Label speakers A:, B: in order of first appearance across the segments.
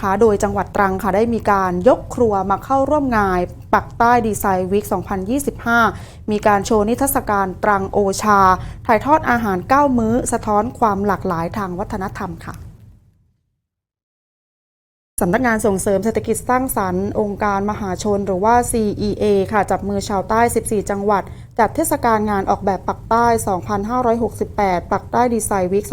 A: คะโดยจังหวัดตรังค่ะได้มีการยกครัวมาเข้าร่วมงานปักใต้ดีไซน์วีค2025 มีการโชว์นิทรรศการตรังโอชา ถ่ายทอดอาหาร 9 มื้อ สะท้อนความหลากหลายทางวัฒนธรรมค่ะสำนักงานส่งเสริมเศรษฐกิจสร้างสรรค์องค์การมหาชนหรือว่า CEA ค่ะ จับมือชาวใต้ 14 จังหวัด จัดเทศกาลงานออกแบบปักใต้ 2568 ปักใต้ดีไซน์วีค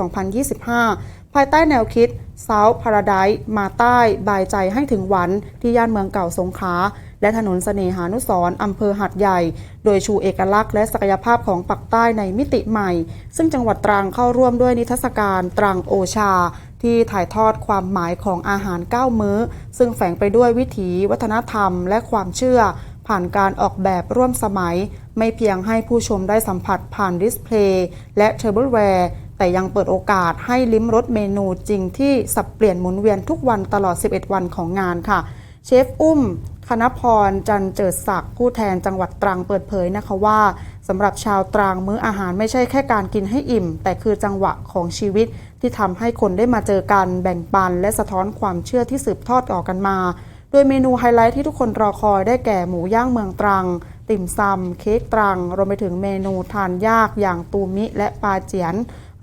A: 2025 ภายใต้แนวคิด South Paradise มาใต้บายใจให้ถึงหวันที่ย่านเมืองเก่าสงขลาและถนนเสน่หานุสร์อำเภอหัดใหญ่ โดยชูเอกลักษณ์และศักยภาพของปักใต้ในมิติใหม่ ซึ่งจังหวัดตรังเข้าร่วมด้วยนิทรรศการตรังโอชา ที่ถ่ายทอดความหมายของอาหาร 9 มื้อ ซึ่งแฝงไปด้วยวิถี วัฒนธรรม และความเชื่อ ผ่านการออกแบบร่วมสมัย ไม่เพียงให้ผู้ชมได้สัมผัสผ่านดิสเพลย์และเทเบิลแวร์ แต่ยังเปิดโอกาสให้ลิ้มรสเมนูจริงที่สับเปลี่ยนหมุนเวียนทุกวันตลอด 11 วันของงานค่ะ เชฟอุ้ม คณพร จันเจิดศักดิ์ผู้แทนจังหวัดตรังเปิดเผยนะคะว่าสำหรับชาวตรังมื้ออาหารไม่ใช่แค่การกินให้อิ่ม แต่คือจังหวะของชีวิตที่ทำให้คนได้มาเจอกันแบ่งปัน และสะท้อนความเชื่อที่สืบทอดต่อกันมา โดยเมนูไฮไลท์ที่ทุกคนรอคอยได้แก่หมูย่างเมืองตรัง ติ่มซำเค้กตรังรวมไปถึงเมนูทานยากอย่างตูมิและปลาเจียน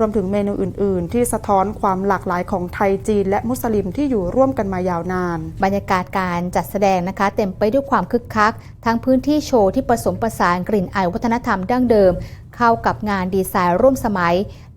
A: วมถึงเมนูอื่น ๆ ที่สะท้อนความหลากหลายของไทยจีน และมุสลิมที่อยู่ร่วมกันมายาวนาน
B: บรรยากาศการจัดแสดงนะคะ เต็มไปด้วยความคึกคัก ทั้งพื้นที่โชว์ที่ผสมผสานกลิ่นอายวัฒนธรรมดั้งเดิม เข้ากับงานดีไซน์ร่วมสมัย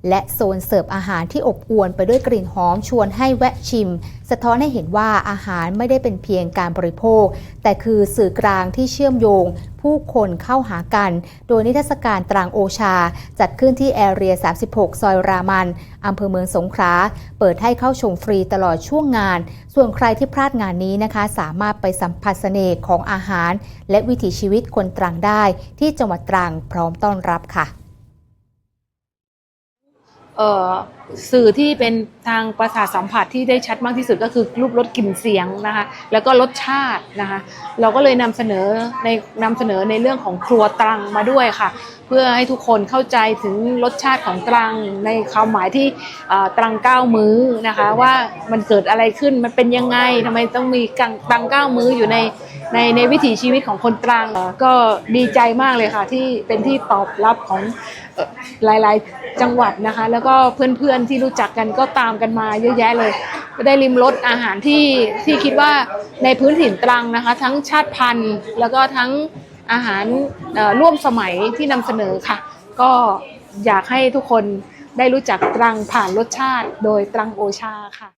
B: และโซนเสิร์ฟอาหารที่อบอวลไปด้วยกลิ่นหอมชวนให้แวะชิม สะท้อนให้เห็นว่าอาหารไม่ได้เป็นเพียงการบริโภค แต่คือสื่อกลางที่เชื่อมโยง ผู้คนเข้าหากัน โดยนิทรรศการตรังโอชา จัดขึ้นที่แอเรีย 36 ซอยรามันอำเภอเมืองสงขลาเปิดให้เข้าชมฟรีตลอดช่วงงาน ส่วนใครที่พลาดงานนี้นะคะ สามารถไปสัมผัสเสน่ห์ของอาหาร และวิถีชีวิตคนตรังได้ที่จังหวัดตรังพร้อมต้อนรับค่ะ
C: เอ่อ สื่อที่เป็นทางประสาทสัมผัสที่ได้ชัดมากที่สุดก็คือรูปรสกลิ่นเสียงนะคะ แล้วก็รสชาตินะคะ เราก็เลยนำเสนอในนำเสนอในเรื่องของครัวตรังมาด้วยค่ะ เพื่อให้ทุกคนเข้าใจถึงรสชาติของตรังในความหมายที่ตรังเก้ามื้อนะคะ ว่ามันเกิดอะไรขึ้นมันเป็นยังไงทำไมต้องมีตรังเก้ามื้ออยู่ในในในวิถีชีวิตของคนตรังก็ดีใจมากเลยค่ะ ที่เป็นที่ตอบรับของหลาย ๆ จังหวัดนะคะ แล้วก็เพื่อนๆที่รู้จักกันก็ตามกันมาเยอะแยะเลยก็ได้ริมรสอาหารที่ที่คิดว่าในพื้นถิ่นตรังนะคะ ทั้งชาติพันธุ์ แล้วก็ทั้งอาหารร่วมสมัยที่นำเสนอค่ะ ก็อยากให้ทุกคนได้รู้จักตรังผ่านรสชาติ โดยตรังโอชาค่ะ